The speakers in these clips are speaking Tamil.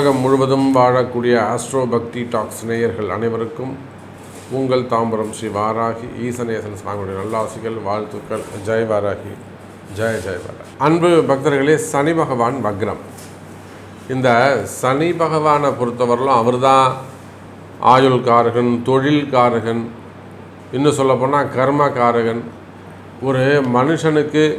உலகம் முழுவதும் வாழக்கூடிய ஆஸ்ட்ரோ பக்தி டாக்ஸ் நேயர்கள் அனைவருக்கும் உங்கள் தாம்பரம் ஸ்ரீ வாராகி ஈசனேசன் சுவாமியுடைய நல்லாசிகள் வாழ்த்துக்கள். ஜெய் வாராகி. ஜெய ஜெய் வாராகி. அன்பு பக்தர்களே சனி பகவான் வக்ரம். இந்த சனி பகவானை பொறுத்தவரையிலும் அவர்தான் ஆயுள்காரகன் தொழில்காரகன் இன்னும் சொல்லப்போனால் கர்மகாரகன். ஒரு மனுஷனுக்கு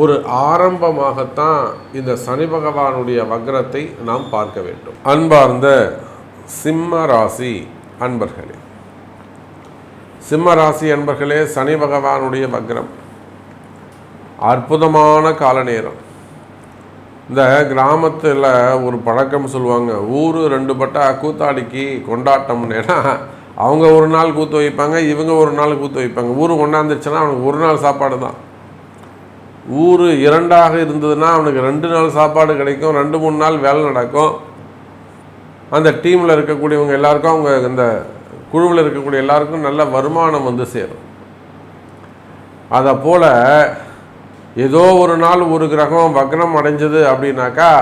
ஒரு ஆரம்பமாகத்தான் இந்த சனி பகவானுடைய வக்ரத்தை நாம் பார்க்க வேண்டும். அன்பார்ந்த சிம்ம ராசி அன்பர்களே சிம்ம ராசி அன்பர்களே சனி பகவானுடைய வக்ரம். அற்புதமான கால நேரம் இந்த கிராமத்தில் ஒரு பழக்கம் சொல்லுவாங்க ஊர் ரெண்டு பட்டா கூத்தாடிக்கு கொண்டாட்டம்னு. ஏன்னா அவங்க ஒரு நாள் கூத்து வைப்பாங்க இவங்க ஒரு நாள் கூத்து வைப்பாங்க. ஊர் கொண்டாந்துருச்சுன்னா அவனுக்கு ஒரு நாள் சாப்பாடு தான் ஊர் இரண்டாக இருந்ததுன்னா அவனுக்கு ரெண்டு நாள் சாப்பாடு கிடைக்கும் ரெண்டு மூணு நாள் வேலை நடக்கும். அந்த டீமில் இருக்கக்கூடியவங்க எல்லாருக்கும் அவங்க இந்த குழுவில் இருக்கக்கூடிய எல்லாருக்கும் நல்ல வருமானம் வந்து சேரும். அதை போல் ஏதோ ஒரு நாள் ஒரு கிரகம் வக்ரம் அடைஞ்சது அப்படின்னாக்கா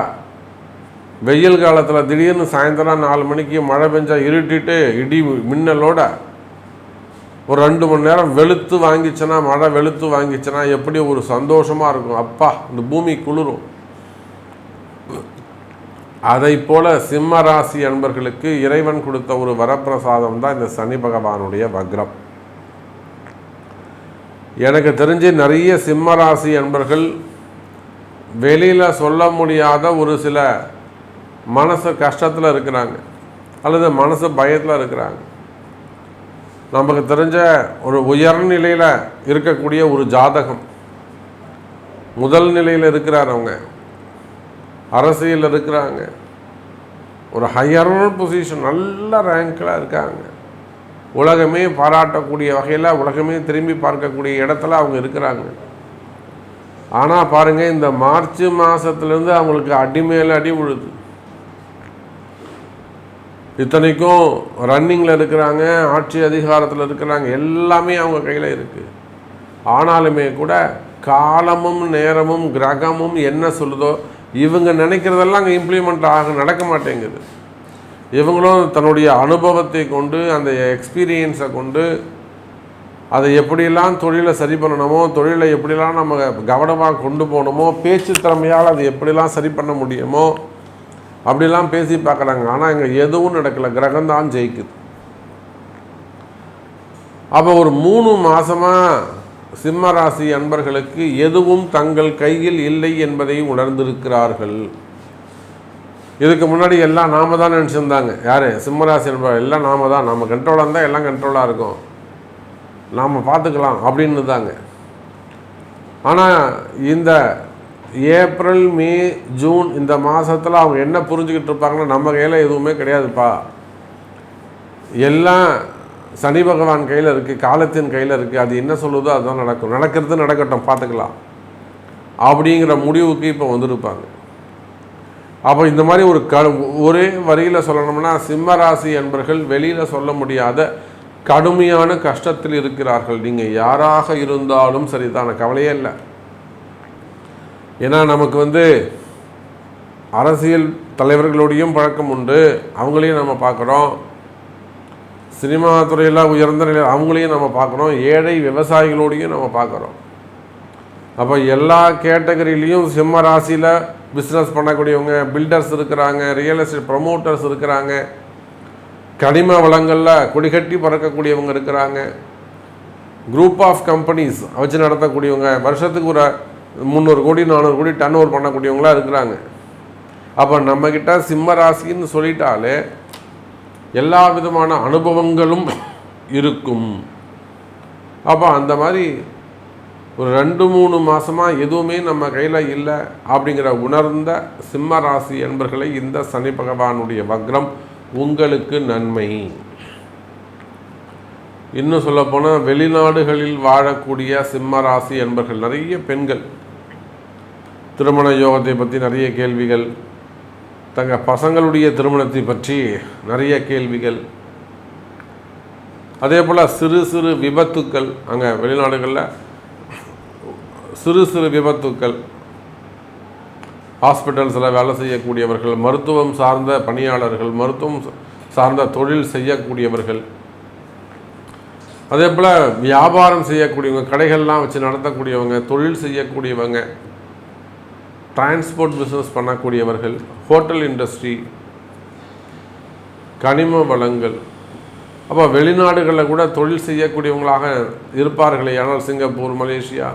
வெயில் காலத்தில் திடீர்னு சாயந்தரம் நாலு மணிக்கு மழை பெஞ்சால் இருட்டிட்டு இடி மின்னலோட ஒரு ரெண்டு மணி நேரம் வெளுத்து வாங்கிச்சுன்னா மழை வெளுத்து வாங்கிச்சுன்னா எப்படி ஒரு சந்தோஷமாக இருக்கும். அப்பா இந்த பூமி குளிரும். அதை போல சிம்ம ராசி அன்பர்களுக்கு இறைவன் கொடுத்த ஒரு வரப்பிரசாதம் தான் இந்த சனி பகவானுடைய வக்ரம். எனக்கு தெரிஞ்சு நிறைய சிம்ம ராசி அன்பர்கள் வெளியில் சொல்ல முடியாத ஒரு சில மனசு கஷ்டத்தில் இருக்கிறாங்க. அல்லது மனசு பயத்தில் இருக்கிறாங்க. நமக்கு தெரிஞ்ச ஒரு உயர்நிலையில் இருக்கக்கூடிய ஒரு ஜாதகம். முதல் நிலையில் இருக்கிறார் அவங்க. அரசியல் இருக்கிறாங்க. ஒரு ஹையர் பொசிஷன் நல்ல ரேங்கில் இருக்காங்க. உலகமே பாராட்டக்கூடிய வகையில் உலகமே திரும்பி பார்க்கக்கூடிய இடத்துல அவங்க இருக்கிறாங்க. ஆனால் பாருங்கள் இந்த மார்ச் மாதத்துலேருந்து அவங்களுக்கு அடி மேலே அடி விழுது. இத்தனைக்கும் ரன்னிங்கில் இருக்கிறாங்க ஆட்சி அதிகாரத்தில் இருக்கிறாங்க எல்லாமே அவங்க கையில் இருக்குது ஆனாலுமே கூட காலமும் நேரமும் கிரகமும் என்ன சொல்லுதோ இவங்க நினைக்கிறதெல்லாம் அங்கே இம்ப்ளிமெண்ட் ஆக நடக்க மாட்டேங்குது. இவங்களும் தன்னுடைய அனுபவத்தை கொண்டு அந்த எக்ஸ்பீரியன்ஸை கொண்டு அதை எப்படியெல்லாம் தொழிலை சரி பண்ணணுமோ தொழிலை எப்படிலாம் நம்ம கவனமாக கொண்டு போகணுமோ பேச்சு திறமையால் அதை எப்படிலாம் சரி பண்ண முடியுமோ அப்படிலாம் பேசி பார்க்குறாங்க. ஆனால் இங்கே எதுவும் நடக்கலை. கிரகம்தான் ஜெயிக்குது. அப்போ ஒரு மூணு மாதமாக சிம்ம ராசி அன்பர்களுக்கு எதுவும் தங்கள் கையில் இல்லை என்பதை உணர்ந்திருக்கிறார்கள். இதுக்கு முன்னாடி எல்லாம் நாம தான் நினச்சிருந்தாங்க. யார்? சிம்மராசி என்பவர் எல்லாம் நாம தான். நம்ம கண்ட்ரோலாக இருந்தால் எல்லாம் கண்ட்ரோலாக இருக்கும். நாம் பார்த்துக்கலாம் அப்படின்னு தாங்க ஆனால் இந்த ஏப்ரல் மே ஜூன் இந்த மாதத்தில் அவங்க என்ன புரிஞ்சுக்கிட்டு இருப்பாங்கன்னா நம்ம கையில் எதுவுமே கிடையாதுப்பா. எல்லாம் சனி பகவான் கையில் இருக்குது காலத்தின் கையில் இருக்குது அது என்ன சொல்லுதோ அதுதான் நடக்கும். நடக்கிறது நடக்கட்டும் பார்த்துக்கலாம். அப்படிங்கிற முடிவுக்கு இப்போ வந்திருப்பாங்க. அப்போ இந்த மாதிரி ஒரு க ஒரே வரியில் சொல்லணும்னா சிம்மராசி என்பர்கள் வெளியில் சொல்ல முடியாத கடுமையான கஷ்டத்தில் இருக்கிறார்கள். நீங்கள் யாராக இருந்தாலும் சரிதான. கவலையே இல்லை. ஏன்னா நமக்கு வந்து அரசியல் தலைவர்களோடையும் பழக்கம் உண்டு. அவங்களையும் நம்ம பார்க்குறோம். சினிமா துறையில் உயர்ந்த நிலையில் அவங்களையும் நம்ம பார்க்குறோம். ஏழை விவசாயிகளோடையும் நம்ம பார்க்குறோம். அப்போ எல்லா கேட்டகரியிலையும் சிம்ம ராசியில் பிஸ்னஸ் பண்ணக்கூடியவங்க பில்டர்ஸ் இருக்கிறாங்க ரியல் எஸ்டேட் ப்ரமோட்டர்ஸ் இருக்கிறாங்க. கனிம வளங்களில் கொடிகட்டி பறக்கக்கூடியவங்க இருக்கிறாங்க. குரூப் ஆஃப் கம்பெனிஸ் வச்சு நடத்தக்கூடியவங்க. வருஷத்துக்கு ஒரு முந்நூறு கோடி நானூறு கோடி டர்ன் ஓவர் பண்ணக்கூடியவங்களாக இருக்கிறாங்க. அப்போ நம்மக்கிட்ட சிம்ம ராசின்னு சொல்லிட்டாலே எல்லா விதமான அனுபவங்களும் இருக்கும். அப்போ அந்த மாதிரி ஒரு ரெண்டு மூணு மாதமாக எதுவுமே நம்ம கையில் இல்லை அப்படிங்கிற உணர்ந்த சிம்ம ராசி என்பர்களை இந்த சனி பகவானுடைய வக்ரம் உங்களுக்கு நன்மை. இன்னும் சொல்லப்போனால் வெளிநாடுகளில் வாழக்கூடிய சிம்ம ராசி என்பர்கள் நிறைய பெண்கள் திருமண யோகத்தை பற்றி நிறைய கேள்விகள் தங்கள் பசங்களுடைய திருமணத்தை பற்றி நிறைய கேள்விகள். அதே போல் சிறு சிறு விபத்துக்கள் அங்கே வெளிநாடுகளில் சிறு சிறு விபத்துக்கள். ஹாஸ்பிட்டல்ஸில் வேலை செய்யக்கூடியவர்கள் மருத்துவம் சார்ந்த பணியாளர்கள் மருத்துவம் சார்ந்த தொழில் செய்யக்கூடியவர்கள். அதே போல் வியாபாரம் செய்யக்கூடியவங்க கடைகள்லாம் வச்சு நடத்தக்கூடியவங்க தொழில் செய்யக்கூடியவங்க. டிரான்ஸ்போர்ட் பிஸ்னஸ் பண்ணக்கூடியவர்கள் ஹோட்டல் இண்டஸ்ட்ரி கனிம வளங்கள் அப்போ வெளிநாடுகளில் கூட தொழில் செய்யக்கூடியவங்களாக இருப்பார்களே. ஆனால் சிங்கப்பூர் மலேசியா.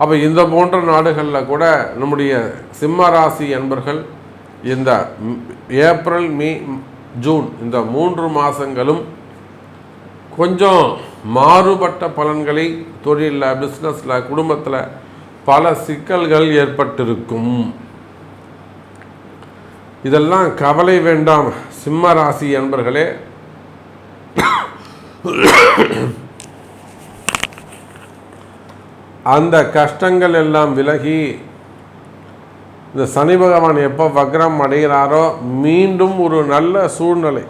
அப்போ இந்த போன்ற நாடுகளில் கூட நம்முடைய சிம்ம ராசி என்பர்கள் இந்த ஏப்ரல் மே ஜூன் இந்த மூன்று மாதங்களும் கொஞ்சம் மாறுபட்ட பலன்களை தொழிலில் பிஸ்னஸில் குடும்பத்தில் பல சிக்கல்கள் ஏற்பட்டிருக்கும். இதெல்லாம் கவலை வேண்டாம் சிம்ம ராசி என்பர்களே. அந்த கஷ்டங்கள் எல்லாம் விலகி இந்த சனி பகவான் எப்போ வக்ரம் அடைகிறாரோ மீண்டும் ஒரு நல்ல சூழ்நிலை.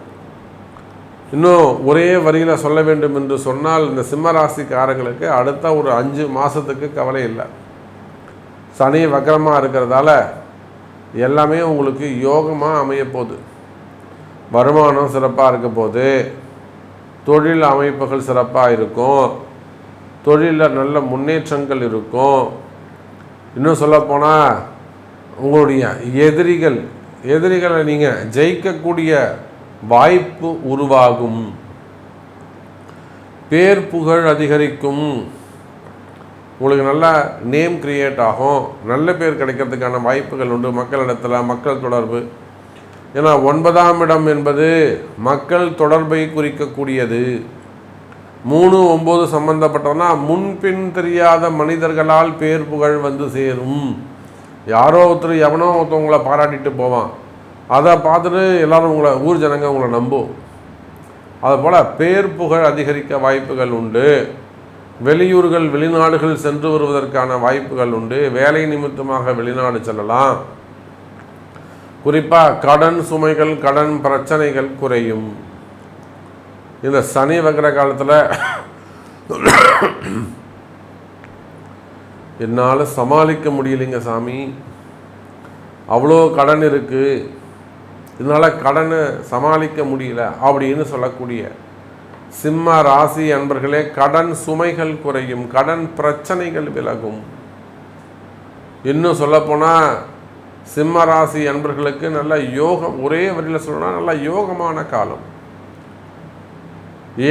இன்னும் ஒரே வரியில் சொல்ல வேண்டும் என்று சொன்னால் இந்த சிம்மராசிக்காரங்களுக்கு அடுத்த ஒரு அஞ்சு மாதத்துக்கு கவலை இல்லை. சனி வக்கரமாக இருக்கிறதால எல்லாமே உங்களுக்கு யோகமாக அமைய போகுது. வருமானம் சிறப்பாக இருக்க போது தொழில் அமைப்புகள் சிறப்பாக இருக்கும். தொழிலில் நல்ல முன்னேற்றங்கள் இருக்கும். இன்னும் சொல்லப்போனால் உங்களுடைய எதிரிகள் எதிரிகளை நீங்கள் ஜெயிக்கக்கூடிய வாய்ப்பு உருவாகும். பேர் புகழ் அதிகரிக்கும். உங்களுக்கு நல்ல நேம் க்ரியேட் ஆகும். நல்ல பேர் கிடைக்கிறதுக்கான வாய்ப்புகள் உண்டு. மக்களிடத்தில் மக்கள் தொடர்பு. ஏன்னா ஒன்பதாம் இடம் என்பது மக்கள் தொடர்பை குறிக்கக்கூடியது. மூணு ஒம்பது சம்பந்தப்பட்டோன்னா முன்பின் தெரியாத மனிதர்களால் பேர் புகழ் வந்து சேரும். யாரோ ஒருத்தர் எவனோ ஒருத்தவங்களை பாராட்டிட்டு போவான். அதை பார்த்துட்டு எல்லோரும் உங்களை ஊர் ஜனங்க உங்களை நம்பும். அதுபோல் பேர் புகழ் அதிகரிக்க வாய்ப்புகள் உண்டு. வெளியூர்கள் வெளிநாடுகள் சென்று வருவதற்கான வாய்ப்புகள் உண்டு. வேலை நிமித்தமாக வெளிநாடு செல்லலாம். குறிப்பாக கடன் சுமைகள் கடன் பிரச்சனைகள் குறையும். இந்த சனி வக்கிற காலத்தில் என்னால் சமாளிக்க முடியலைங்க சாமி. அவ்வளோ கடன் இருக்குது இதனால் கடனை சமாளிக்க முடியல அப்படின்னு சொல்லக்கூடிய சிம்ம ராசி அன்பர்களே கடன் சுமைகள் குறையும் கடன் பிரச்சனைகள் விலகும். இன்னும் சொல்லப்போனால் சிம்ம ராசி அன்பர்களுக்கு நல்ல யோகம் ஒரே வரியில் சொல்லணும்னா நல்ல யோகமான காலம்.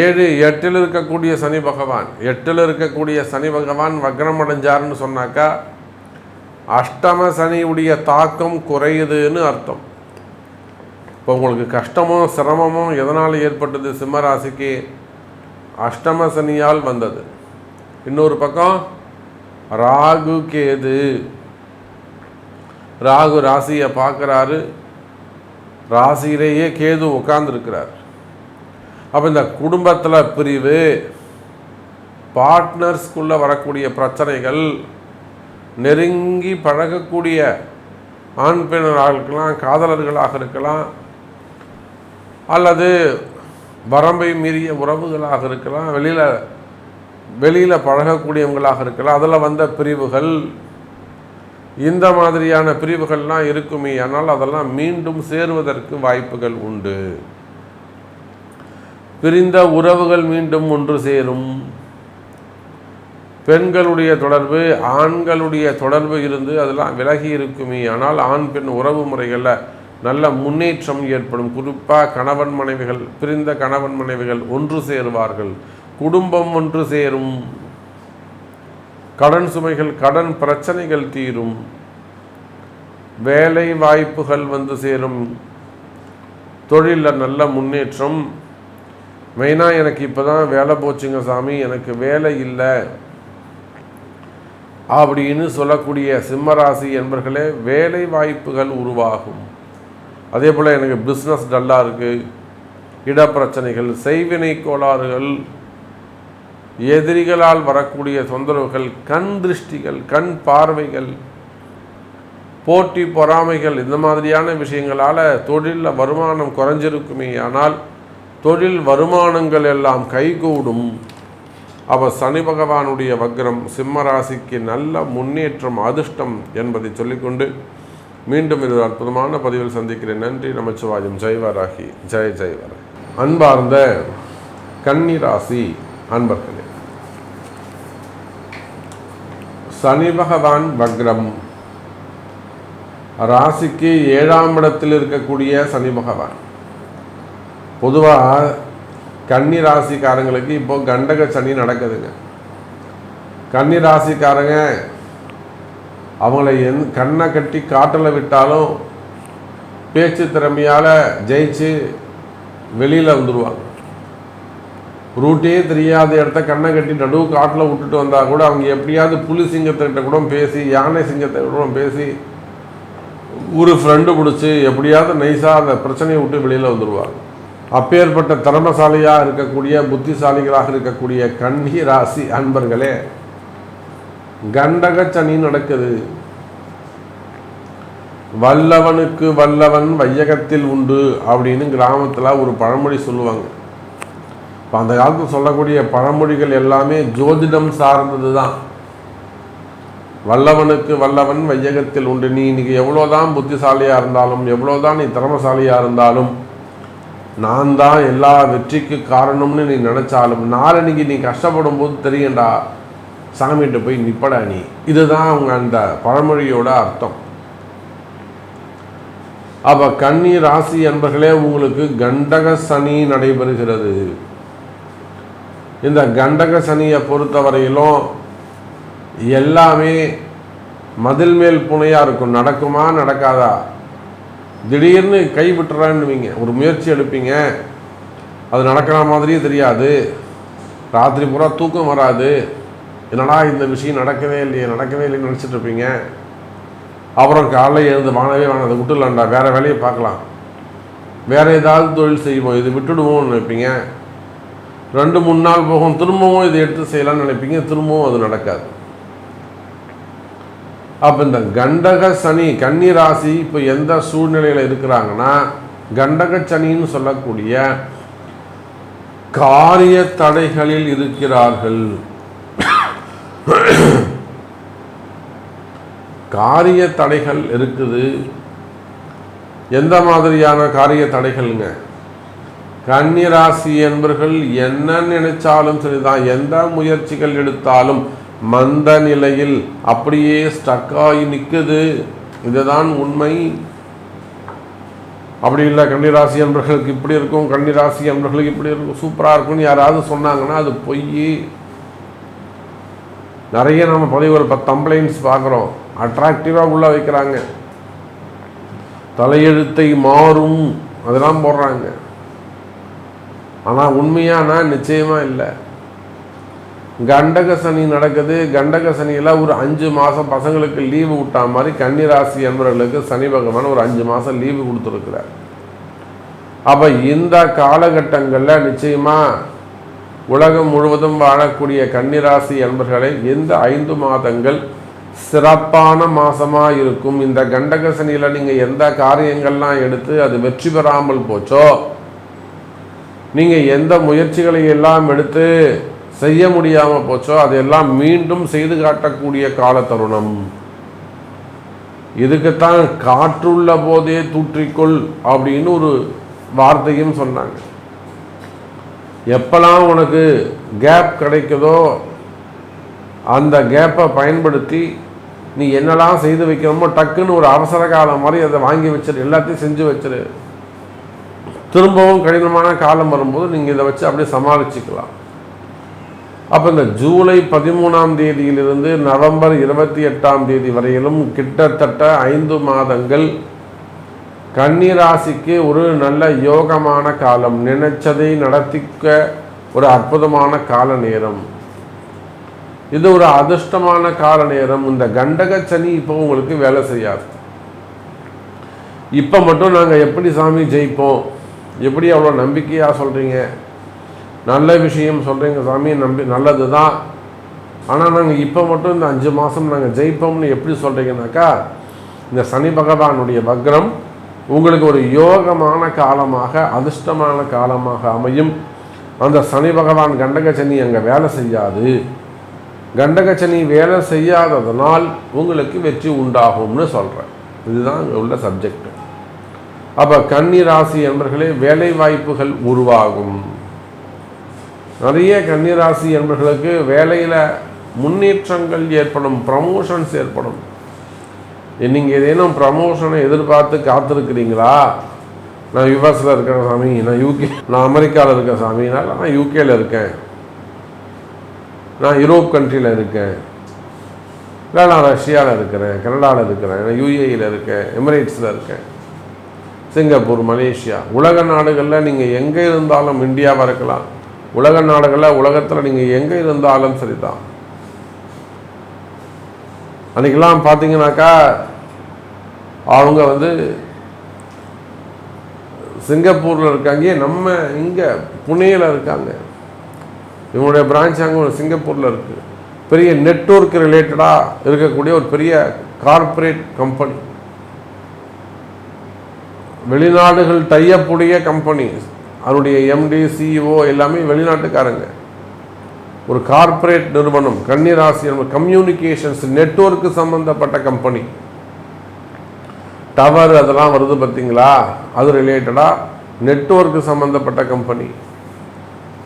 ஏழு எட்டில் இருக்கக்கூடிய சனி பகவான் எட்டில் இருக்கக்கூடிய சனி பகவான் வக்ரம் அடைஞ்சார்னு சொன்னாக்கா அஷ்டம சனியுடைய தாக்கம் குறையுதுன்னு அர்த்தம். இப்போ உங்களுக்கு கஷ்டமும் சிரமமும் எதனால் ஏற்பட்டது? சிம்மராசிக்கு அஷ்டம சனியால் வந்தது. இன்னொரு பக்கம் ராகு கேது. ராகு ராசியை பார்க்குறாரு. ராசியிலேயே கேது உட்கார்ந்துருக்கிறார். அப்போ இந்த குடும்பத்தில் பிரிவு பார்ட்னர்ஸ்குள்ளே வரக்கூடிய பிரச்சனைகள் நெருங்கி பழகக்கூடிய ஆண் பெண்ணாக இருக்கலாம் காதலர்களாக இருக்கலாம் அல்லது வரம்பை மீறிய உறவுகளாக இருக்கலாம் வெளியில் வெளியில் பழகக்கூடியவங்களாக இருக்கலாம் அதில் வந்த பிரிவுகள் இந்த மாதிரியான பிரிவுகள்லாம் இருக்குமே ஆனால் அதெல்லாம் மீண்டும் சேருவதற்கு வாய்ப்புகள் உண்டு. பிரிந்த உறவுகள் மீண்டும் ஒன்று சேரும். பெண்களுடைய தொடர்பு ஆண்களுடைய தொடர்பு இருந்து அதெல்லாம் விலகி இருக்குமே ஆனால் ஆண் பெண் உறவு முறைகளில் நல்ல முன்னேற்றம் ஏற்படும். குறிப்பாக கணவன் மனைவிகள் பிரிந்த கணவன் மனைவிகள் ஒன்று சேருவார்கள். குடும்பம் ஒன்று சேரும். கடன் சுமைகள் கடன் பிரச்சனைகள் தீரும். வேலை வாய்ப்புகள் வந்து சேரும். தொழிலில் நல்ல முன்னேற்றம். மெயினாக எனக்கு இப்போ தான் வேலை போச்சுங்க சாமி. எனக்கு வேலை இல்லை. அப்படின்னு சொல்லக்கூடிய சிம்மராசி என்பர்களே வேலை வாய்ப்புகள் உருவாகும். அதே போல் எனக்கு பிஸ்னஸ் டல்லாக இருக்குது இடப்பிரச்சனைகள் செய்வினை கோளாறுகள் எதிரிகளால் வரக்கூடிய தொந்தரவுகள் கண் திருஷ்டிகள் கண் பார்வைகள் போட்டி பொறாமைகள் இந்த மாதிரியான விஷயங்களால் தொழிலில் வருமானம் குறைஞ்சிருக்குமே. ஆனால் தொழில் வருமானங்கள் எல்லாம் கைகூடும். அவ சனி பகவானுடைய வக்ரம் சிம்ம ராசிக்கு நல்ல முன்னேற்றம் அதிர்ஷ்டம் என்பதை சொல்லிக்கொண்டு மீண்டும் இது ஒரு அற்புதமான பதிவில் சந்திக்கிறேன். நன்றி. நமச்சிவாயம். ஜெய்வராகி. ஜெய ஜெய்வர அன்பார்ந்த கன்னி ராசி அன்பர்களே சனி பகவான் வக்ரம். ராசிக்கு ஏழாம் இடத்தில் இருக்கக்கூடிய சனி பகவான். பொதுவாக கன்னி ராசிக்காரங்களுக்கு இப்போ கண்டக சனி நடக்குதுங்க. கன்னி ராசிக்காரங்க அவங்கள என் கண்ணை கட்டி காட்டில் விட்டாலும் பேச்சு திறமையால் ஜெயிச்சு வெளியில் வந்துடுவாங்க ரூட்டே தெரியாத இடத்த கண்ணை கட்டி நடுவு காட்டில் விட்டுட்டு வந்தால் கூட அவங்க எப்படியாவது புலி சிங்கத்துக்கிட்ட கூட பேசி யானை சிங்கத்தை கூட பேசி ஒரு ஃப்ரெண்டு பிடிச்சி எப்படியாவது நைஸாக அந்த பிரச்சனையை விட்டு வெளியில் வந்துடுவாங்க அப்பேற்பட்ட திறமசாலியாக இருக்கக்கூடிய புத்திசாலிகளாக இருக்கக்கூடிய கன்னி ராசி அன்பர்களே கண்டக சனி நடக்குது. வல்லவனுக்கு வல்லவன் வையகத்தில் உண்டு அப்படின்னு கிராமத்தில் ஒரு பழமொழி சொல்லுவாங்க. இப்போ அந்த காலத்தில் சொல்லக்கூடிய பழமொழிகள் எல்லாமே ஜோதிடம் சார்ந்தது தான் வல்லவனுக்கு வல்லவன் வையகத்தில் உண்டு. நீ இன்னைக்கு எவ்வளோதான் புத்திசாலியாக இருந்தாலும் எவ்வளோதான் நீ திறமசாலியாக இருந்தாலும் நான் தான் எல்லா வெற்றிக்கு காரணம்னு நீ நினச்சாலும் நாளன்னைக்கு நீ கஷ்டப்படும் போது தெரியும்டா. சாமிகிட்ட போய் நிப்படா நீ. இதுதான் அவங்க அந்த பழமொழியோட அர்த்தம். அப்போ கன்னி ராசி என்பர்களே உங்களுக்கு கண்டக சனி நடைபெறுகிறது. இந்த கண்டக சனியை பொறுத்தவரையிலும் எல்லாமே மதில் மேல் புனையாக இருக்கும். நடக்குமா நடக்காதா? திடீர்னு கைவிட்டுறான்னுவீங்க. ஒரு முயற்சி எடுப்பீங்க. அது நடக்கிற மாதிரியே தெரியாது. ராத்திரி பூரா தூக்கம் வராது. என்னடா இந்த விஷயம் நடக்கவே இல்லையே நடக்கவே இல்லைன்னு நினச்சிட்டு இருப்பீங்க. அப்புறம் காலைல எழுந்து வாங்கவே வாங்க அதை விட்டுலாம்டா வேறு வேலையை பார்க்கலாம். வேறு ஏதாவது தொழில் செய்வோம் இது விட்டுடுவோம்னு நினைப்பீங்க. ரெண்டு மூணு நாள் போகும் திரும்பவும் இதை எடுத்து செய்யலாம்னு நினைப்பீங்க திரும்பவும் அது நடக்காது. அப்போ இந்த கண்டக சனி கன்னி ராசி இப்போ எந்த சூழ்நிலையில் இருக்கிறாங்கன்னா கண்டக சனின்னு சொல்லக்கூடிய காரிய தடைகளில் இருக்கிறார்கள். காரிய தடைகள் இருக்குது. எந்த மாதிரியான காரிய தடைகள்ங்க கன்னிராசி என்பர்கள் என்ன நினைச்சாலும் சரிதான். எந்த முயற்சிகள் எடுத்தாலும் மந்த நிலையில் அப்படியே ஸ்டக்காகி நிற்குது இதுதான் உண்மை. அப்படி இல்லை கன்னிராசி என்பர்களுக்கு இப்படி இருக்கும் கன்னிராசி என்பர்களுக்கு இப்படி இருக்கும் சூப்பராக இருக்கும்னு யாராவது சொன்னாங்கன்னா அது பொய் நிறைய நம்ம பதிவுகள் இப்போ கம்ப்ளைண்ட்ஸ் பார்க்குறோம். அட்ராக்டிவாக உள்ளே வைக்கிறாங்க. தலையெழுத்தை மாறும். அதெல்லாம் போடுறாங்க. ஆனால் உண்மையானா நிச்சயமாக இல்லை. கண்டக சனி நடக்குது. கண்டக சனியில் ஒரு அஞ்சு மாதம் பசங்களுக்கு லீவு விட்டா மாதிரி கன்னிராசி என்பவர்களுக்கு சனி பகவான் ஒரு அஞ்சு மாதம் லீவு கொடுத்துருக்குறார். அப்போ இந்த காலகட்டங்களில் நிச்சயமாக உலகம் முழுவதும் வாழக்கூடிய கன்னிராசி என்பர்களை எந்த ஐந்து மாதங்கள் சிறப்பான மாதமாக இருக்கும் இந்த கண்டக சனியில் நீங்கள் எந்த காரியங்கள்லாம் எடுத்து அது வெற்றி பெறாமல் போச்சோ நீங்கள் எந்த முயற்சிகளை எல்லாம் எடுத்து செய்ய முடியாமல் போச்சோ அதையெல்லாம் மீண்டும் செய்து காட்டக்கூடிய கால தருணம் இதுக்குத்தான் காற்றுள்ள போதே தூற்றிக்கொள் அப்படின்னு ஒரு வார்த்தையும் சொன்னாங்க. எப்பெல்லாம் உனக்கு கேப் கிடைக்குதோ அந்த கேப்பை பயன்படுத்தி நீ என்னெல்லாம் செய்து வைக்கணுமோ டக்குன்னு ஒரு அவசர காலம் மாதிரி அதை வாங்கி வச்சிரு எல்லாத்தையும் செஞ்சு வச்சிரு. திரும்பவும் கடினமான காலம் வரும்போது நீங்கள் இதை வச்சு அப்படியே சமாளிச்சுக்கலாம். அப்போ இந்த ஜூலை பதிமூணாம் தேதியிலிருந்து நவம்பர் இருபத்தி எட்டாம் தேதி வரையிலும் கிட்டத்தட்ட ஐந்து மாதங்கள் கன்னிராசிக்கு ஒரு நல்ல யோகமான காலம். நினைச்சதை நடத்திக்க ஒரு அற்புதமான கால நேரம் இது ஒரு அதிர்ஷ்டமான கால நேரம் இந்த கண்டக சனி இப்போ உங்களுக்கு வேலை செய்யாது. இப்போ மட்டும் நாங்கள் எப்படி சாமி ஜெயிப்போம்? எப்படி அவ்வளோ நம்பிக்கையாக சொல்கிறீங்க நல்ல விஷயம் சொல்கிறீங்க சாமி நம்பி நல்லது தான் ஆனால் நாங்கள் இப்போ மட்டும் இந்த அஞ்சு மாதம் நாங்கள் ஜெயிப்போம்னு எப்படி சொல்கிறீங்கனாக்கா இந்த சனி பகவானுடைய வக்ரம் உங்களுக்கு ஒரு யோகமான காலமாக அதிர்ஷ்டமான காலமாக அமையும். அந்த சனி பகவான் கண்டகச்சனி அங்கே வேலை செய்யாது. கண்டகச்சனி வேலை செய்யாததனால் உங்களுக்கு வெற்றி உண்டாகும்னு சொல்கிறேன் இதுதான் அங்கே உள்ள சப்ஜெக்ட் அப்போ கன்னி ராசி என்பர்களே வேலை வாய்ப்புகள் உருவாகும். நிறைய கன்னிராசி என்பர்களுக்கு வேலையில் முன்னேற்றங்கள் ஏற்படும் ப்ரமோஷன்ஸ் ஏற்படும். நீங்கள் ஏதேனும் ப்ரமோஷனை எதிர்பார்த்து காத்திருக்கிறீங்களா? நான் யுஎஸில் இருக்கேன் சாமி நான் யூகே நான் அமெரிக்காவில் இருக்கேன் சாமி நான் யூகேயில் இருக்கேன். நான் யூரோப் கண்ட்ரியில் இருக்கேன். இல்லை நான் ரஷ்யாவில் இருக்கிறேன் கனடாவில் இருக்கிறேன் நான் யூஏயில் இருக்கேன் எமிரேட்ஸில் இருக்கேன். சிங்கப்பூர் மலேசியா உலக நாடுகளில் நீங்கள் எங்கே இருந்தாலும் இந்தியாவாக இருக்கலாம். உலக நாடுகளில் உலகத்தில் நீங்கள் எங்கே இருந்தாலும் சரிதான். அன்றைக்கெல்லாம் பார்த்தீங்கன்னாக்கா அவங்க வந்து சிங்கப்பூரில் இருக்காங்க நம்ம இங்கே புனேயில் இருக்காங்க. இவங்களுடைய பிரான்ச் அங்கே ஒரு சிங்கப்பூரில் இருக்குது பெரிய நெட்ஒர்க் ரிலேட்டடாக இருக்கக்கூடிய ஒரு பெரிய கார்ப்பரேட் கம்பெனி வெளிநாடுகள் டையப்புடைய கம்பெனி அதனுடைய எம்டி சிஇஓ எல்லாமே வெளிநாட்டுக்காரங்க. ஒரு கார்ப்பரேட் நிறுவனம் கன்னிராசி கம்யூனிகேஷன்ஸ் நெட்ஒர்க்கு சம்மந்தப்பட்ட கம்பெனி டவர் அதெல்லாம் வருது பார்த்தீங்களா? அது ரிலேட்டடாக நெட்ஒர்க்கு சம்மந்தப்பட்ட கம்பெனி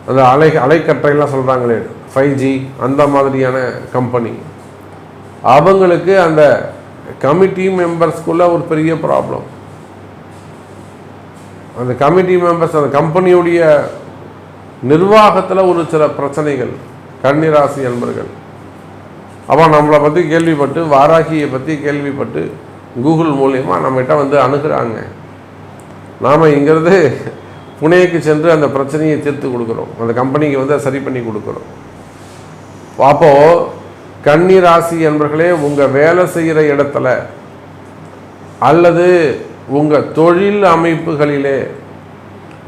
அந்த அலை அலைக்கற்றைலாம் சொல்கிறாங்களே ஃபைவ் ஜி அந்த மாதிரியான கம்பெனி அவங்களுக்கு அந்த கமிட்டி மெம்பர்ஸ்க்குள்ளே ஒரு பெரிய ப்ராப்ளம் அந்த கமிட்டி மெம்பர்ஸ் அந்த கம்பெனியுடைய நிர்வாகத்தில் ஒரு சில பிரச்சனைகள் கன்னிராசி என்பர்கள் அப்போ நம்மளை பற்றி கேள்விப்பட்டு வாராகியை பற்றி கேள்விப்பட்டு கூகுள் மூலயமா நம்மகிட்ட வந்து அணுகிறாங்க. நாம் இங்கிறது புனேக்கு சென்று அந்த பிரச்சனையை தீர்த்து கொடுக்குறோம். அந்த கம்பெனிக்கு வந்து சரி பண்ணி கொடுக்குறோம். அப்போது கன்னி ராசி என்பர்களே உங்கள் வேலை செய்கிற இடத்துல அல்லது உங்கள் தொழில் அமைப்புகளிலே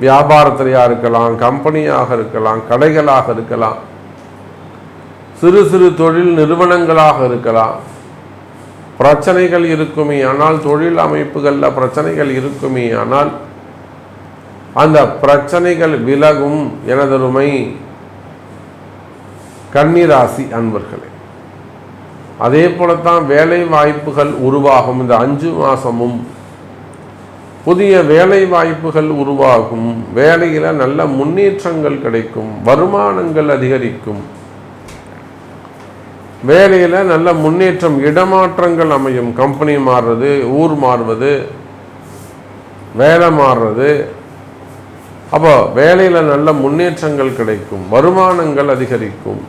வியாபாரத்திலையாக இருக்கலாம் கம்பெனியாக இருக்கலாம் கடைகளாக இருக்கலாம் சிறு சிறு தொழில் நிறுவனங்களாக இருக்கலாம். பிரச்சனைகள் இருக்குமே ஆனால் தொழில் அமைப்புகளில் பிரச்சனைகள் இருக்குமே ஆனால் அந்த பிரச்சனைகள் விலகும் எனதருமை கன்னிராசி அன்பர்களே. அதே போலத்தான் வேலை வாய்ப்புகள் உருவாகும். இந்த அஞ்சு மாதமும் புதிய வேலை வாய்ப்புகள் உருவாகும். வேலையில் நல்ல முன்னேற்றங்கள் கிடைக்கும். வருமானங்கள் அதிகரிக்கும். வேலையில் நல்ல முன்னேற்றம் இடமாற்றங்கள் அமையும். கம்பெனி மாறுறது ஊர் மாறுவது வேலை மாறுறது. அப்போ வேலையில் நல்ல முன்னேற்றங்கள் கிடைக்கும். வருமானங்கள் அதிகரிக்கும்.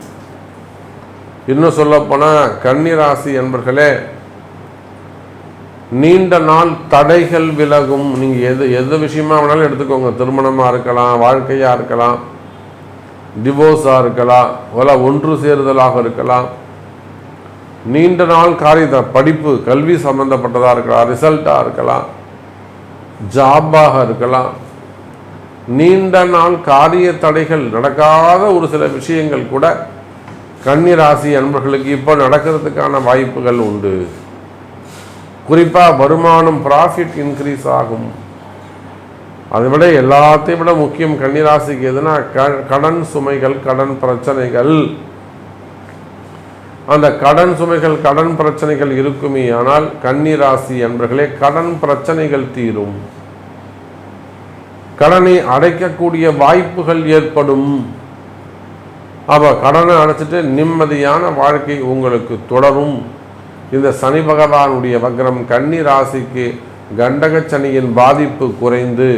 இன்னும் சொல்லப்போனால் கன்னிராசி என்பர்களே நீண்ட நாள் தடைகள் விலகும். நீங்கள் எது எது விஷயமா வேணாலும் எடுத்துக்கோங்க. திருமணமாக இருக்கலாம் வாழ்க்கையாக இருக்கலாம் டிவோர்ஸாக இருக்கலாம் இல்லை ஒன்று சேருதலாக இருக்கலாம். நீண்ட நாள் காரிய படிப்பு கல்வி சம்மந்தப்பட்டதாக இருக்கலாம் ரிசல்ட்டாக இருக்கலாம் ஜாப்பாக இருக்கலாம். நீண்ட நாள் காரிய தடைகள் நடக்காத ஒரு சில விஷயங்கள் கூட கன்னிராசி அன்பர்களுக்கு இப்போ நடக்கிறதுக்கான வாய்ப்புகள் உண்டு. குறிப்பாக வருமானம் ப்ராஃபிட் இன்க்ரீஸ் ஆகும். அதை விட எல்லாத்தையும் விட முக்கியம் கன்னிராசிக்கு எதுனா க கடன் சுமைகள் கடன் பிரச்சனைகள். அந்த கடன் சுமைகள் கடன் பிரச்சனைகள் இருக்குமே ஆனால் கன்னிராசி என்பர்களே கடன் பிரச்சனைகள் தீரும். கடனை அடைக்கக்கூடிய வாய்ப்புகள் ஏற்படும். அப்போ கடனை அடைச்சிட்டு நிம்மதியான வாழ்க்கை உங்களுக்கு தொடரும். இந்த சனி பகவானுடைய வக்ரம் கன்னி ராசிக்கு கண்டக சனியின் பாதிப்பு குறைந்து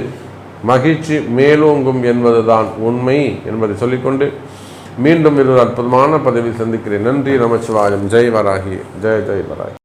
மகிழ்ச்சி மேலோங்கும் என்பதுதான் உண்மை என்பதை சொல்லிக்கொண்டு மீண்டும் இருவர் அற்புதமான பதவியில் சந்திக்கிறேன். நன்றி நமச்சிவாயம். ஜெய் வராகி ஜெய ஜெய் வராகி